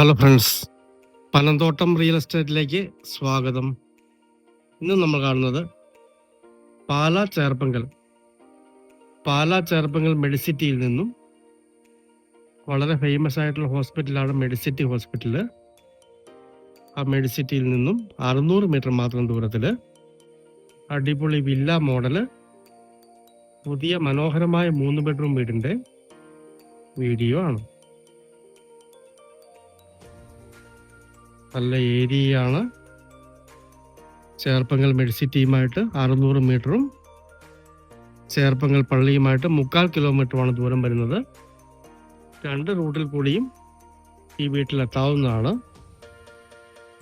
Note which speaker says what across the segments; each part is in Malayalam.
Speaker 1: ഹലോ ഫ്രണ്ട്സ് പനന്തോട്ടം റിയൽ എസ്റ്റേറ്റിലേക്ക് സ്വാഗതം. ഇന്ന് നമ്മൾ കാണുന്നത് പാലാ ചേർപ്പങ്കൽ. പാലാ ചേർപ്പങ്കൽ മെഡിസിറ്റിയിൽ നിന്നും വളരെ ഫേമസ് ആയിട്ടുള്ള ഹോസ്പിറ്റലാണ് മെഡിസിറ്റി ഹോസ്പിറ്റൽ ആ മെഡിസിറ്റിയിൽ നിന്നും അറുന്നൂറ് മീറ്റർ മാത്രം ദൂരത്തിൽ അടിപൊളി വില്ല മോഡൽ പുതിയ മനോഹരമായ മൂന്ന് ബെഡ്റൂം വീടിന്റെ വീഡിയോ ആണ്. നല്ല ഏരിയയാണ്. ചേർപ്പങ്കൽ മെഡിസിറ്റിയുമായിട്ട് അറുന്നൂറ് മീറ്ററും ചേർപ്പങ്ങൽ പള്ളിയുമായിട്ട് മുക്കാൽ കിലോമീറ്ററുമാണ് ദൂരം വരുന്നത്. രണ്ട് റൂട്ടിൽ കൂടിയും ഈ വീട്ടിലെത്താവുന്നതാണ്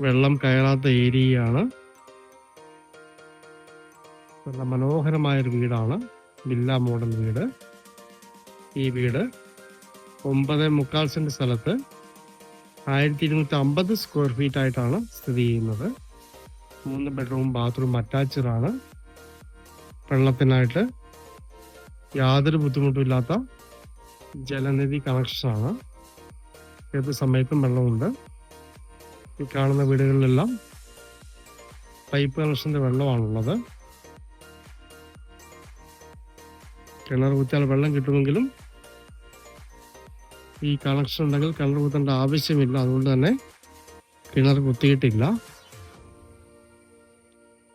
Speaker 1: വെള്ളം കയറാത്ത ഏരിയയാണ്. നല്ല മനോഹരമായൊരു വീടാണ്. വില്ല മോഡൽ വീട്. ഈ വീട് ഒമ്പത് മുക്കാൽ സെന്റ് സ്ഥലത്ത് ആയിരത്തി ഇരുന്നൂറ്റി അമ്പത് സ്ക്വയർ ഫീറ്റ് ആയിട്ടാണ് സ്ഥിതി ചെയ്യുന്നത്. മൂന്ന് ബെഡ്റൂം ബാത്റൂം അറ്റാച്ച്ഡ് ആണ് വെള്ളത്തിനായിട്ട് യാതൊരു ബുദ്ധിമുട്ടുമില്ലാത്ത ജലനിധി കണക്ഷനാണ്. ഏത് സമയത്തും വെള്ളമുണ്ട്. ഈ കാണുന്ന വീടുകളിലെല്ലാം പൈപ്പ് കണക്ഷന്റെ വെള്ളമാണുള്ളത്. കിണർ കുത്തിയാൽ വെള്ളം കിട്ടുമെങ്കിലും ഈ കണക്ഷൻ ഉണ്ടെങ്കിൽ കിണർ കുത്തേണ്ട ആവശ്യമില്ല. അതുകൊണ്ട് തന്നെ കിണർ കുത്തിയിട്ടില്ല.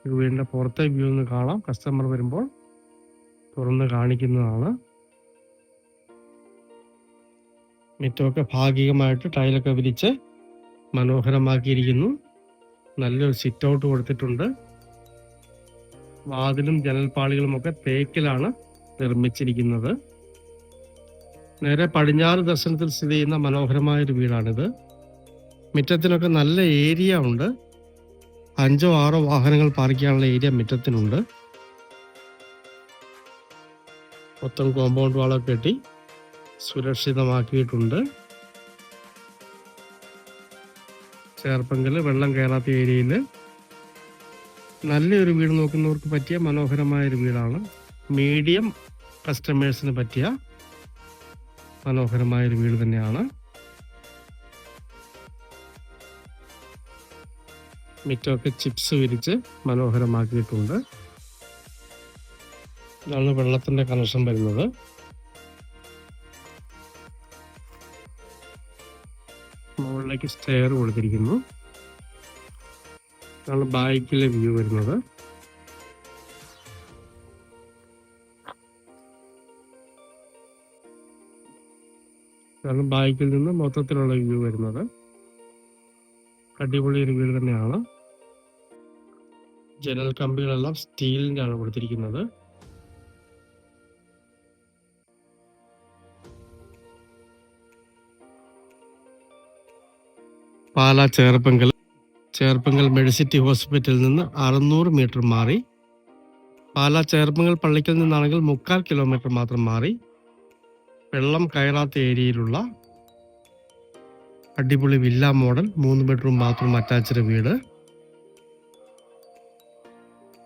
Speaker 1: വീടിന്റെ പുറത്തെ വ്യൂ ഒന്ന് കാണാം. കസ്റ്റമർ വരുമ്പോൾ തുറന്ന് കാണിക്കുന്നതാണ്. മിറ്റമൊക്കെ ഭാഗികമായിട്ട് ടൈലൊക്കെ വിരിച്ച് മനോഹരമാക്കിയിരിക്കുന്നു. നല്ലൊരു സിറ്റ് ഔട്ട് കൊടുത്തിട്ടുണ്ട്. വാതിലും ജനൽപ്പാളികളുമൊക്കെ തേക്കിലാണ് നിർമ്മിച്ചിരിക്കുന്നത്. നേരെ പടിഞ്ഞാറ് ദർശനത്തിൽ സ്ഥിതി ചെയ്യുന്ന മനോഹരമായൊരു വീടാണിത്. മുറ്റത്തിനൊക്കെ നല്ല ഏരിയ ഉണ്ട്. അഞ്ചോ ആറോ വാഹനങ്ങൾ പാർക്ക് ചെയ്യാനുള്ള ഏരിയ മുറ്റത്തിനുണ്ട്. മൊത്തം കോമ്പൗണ്ട് വാളൊക്കെ കെട്ടി സുരക്ഷിതമാക്കിയിട്ടുണ്ട്. ചേർപ്പങ്കൽ വെള്ളം കയറാത്ത ഏരിയയിൽ നല്ലൊരു വീട് നോക്കുന്നവർക്ക് പറ്റിയ മനോഹരമായൊരു വീടാണ്. മീഡിയം കസ്റ്റമേഴ്സിന് പറ്റിയ മനോഹരമായ ഒരു വീട് തന്നെയാണ്. മിറ്റമൊക്കെ ചിപ്സ് വിരിച്ച് മനോഹരമാക്കിയിട്ടുണ്ട്. ഇതാണ് വെള്ളത്തിന്റെ കണക്ഷൻ വരുന്നത്. മുകളിലേക്ക് സ്റ്റെയർ കൊടുത്തിരിക്കുന്നു. ഇതാണ് ബാക്കിലെ വ്യൂ വരുന്നത്. ഇതാണ് ബാക്കിൽ നിന്ന് മൊത്തത്തിലുള്ള വ്യൂ വരുന്നത്. അടിപൊളി ഒരു വീട് തന്നെയാണ്. ജനൽ കമ്പികളെല്ലാം സ്റ്റീലിന്റെ ആണ് കൊടുത്തിരിക്കുന്നത്. പാലാ ചേർപ്പങ്കൽ ചേർപ്പങ്കൽ മെഡിസിറ്റി ഹോസ്പിറ്റലിൽ നിന്ന് അറുന്നൂറ് മീറ്റർ മാറി. പാലാ ചേർപ്പങ്കൽ പള്ളിക്കൽ നിന്നാണെങ്കിൽ മുക്കാൽ കിലോമീറ്റർ മാത്രം മാറി. വെള്ളം കയറാത്ത ഏരിയയിലുള്ള അടിപൊളി വില്ല മോഡൽ മൂന്ന് ബെഡ്റൂം ബാത്റൂം അറ്റാച്ച്ഡ് വീട്.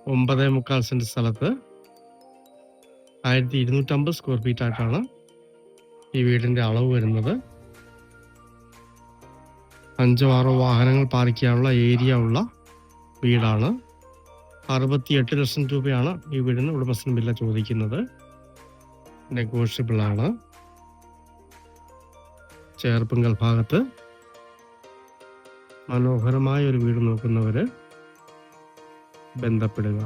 Speaker 1: ഒമ്പത് മുക്കാൽ സെന്റ് സ്ഥലത്ത് ആയിരത്തി ഇരുന്നൂറ്റമ്പത് സ്ക്വയർ ഫീറ്റ് ആയിട്ടാണ് ഈ വീടിന്റെ അളവ് വരുന്നത്. അഞ്ചോ ആറോ വാഹനങ്ങൾ പാർക്ക് ചെയ്യാനുള്ള ഏരിയ ഉള്ള വീടാണ്. അറുപത്തി എട്ട് ലക്ഷം രൂപയാണ് ഈ വീടിന് ഉടമസ്ഥൻ വില ചോദിക്കുന്നത്. നെഗോഷ്യബിൾ ആണ്. ചേർപ്പുങ്കൽ ഭാഗത്ത് മനോഹരമായ ഒരു വീട് നോക്കുന്നവരെ ബന്ധപ്പെടുക.